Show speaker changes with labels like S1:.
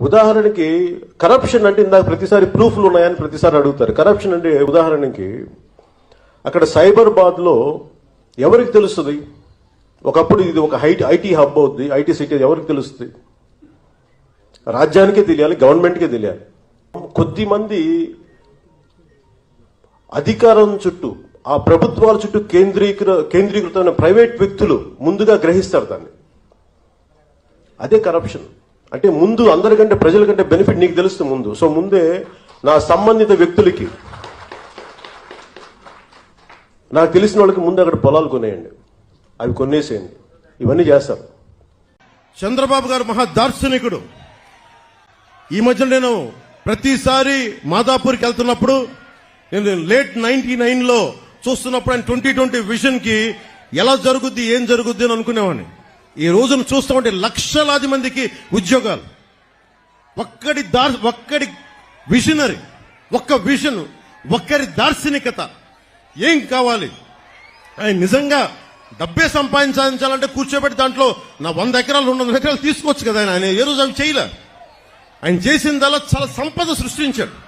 S1: ఉదాహరణకి కరప్షన్ అంటే ఇందాక ప్రతిసారి ప్రూఫ్లు ఉన్నాయని ప్రతిసారి అడుగుతారు. కరప్షన్ అంటే ఉదాహరణకి అక్కడ సైబర్బాద్లో ఎవరికి తెలుస్తుంది? ఒకప్పుడు ఇది ఒక హైట్ ఐటీ హబ్ అవుద్ది ఐటీ సిటీ ఎవరికి తెలుస్తుంది? రాజ్యానికే తెలియాలి గవర్నమెంట్కే తెలియాలి. కొద్ది మంది అధికారం చుట్టూ ఆ ప్రభుత్వాల చుట్టూ కేంద్రీకృ కేంద్రీకృతమైన ప్రైవేట్ వ్యక్తులు ముందుగా గ్రహిస్తారు దాన్ని. అదే కరప్షన్ అంటే ముందు అందరికంటే ప్రజల కంటే బెనిఫిట్ నీకు తెలుస్తుంది ముందు. సో ముందే నా సంబంధిత వ్యక్తులకి నాకు తెలిసిన వాళ్ళకి ముందు అక్కడ పొలాలు కొనేయండి. అవి కొనేసేయండి. ఇవన్నీ చేస్తారు.
S2: చంద్రబాబు గారు మహా దార్శనికుడు. ఈ మధ్య నేను ప్రతిసారి మాదాపూర్కి వెళ్తున్నప్పుడు నేను లేట్ నైన్టీ నైన్లో చూస్తున్నప్పుడు ఆయన ట్వంటీ ట్వంటీ విజన్కి ఎలా జరుగుద్ది ఏం జరుగుద్ది అని అనుకునేవాడిని. ఈ రోజును చూస్తూ ఉంటే లక్షలాది మందికి ఉద్యోగాలు. ఒక్కడి దార్ ఒక్కడి విషనరీ ఒక్క విషన్ ఒక్కరి దార్శనికత ఏం కావాలి? ఆయన నిజంగా డబ్బే సంపాదించాలంటే కూర్చోబెట్టి దాంట్లో నా వంద ఎకరాలు రెండు వందల ఎకరాలు తీసుకోవచ్చు కదా ఆయన. ఆయన ఏ రోజు అవి చేయలే. ఆయన చేసిందల్లా చాలా సంపద సృష్టించాడు.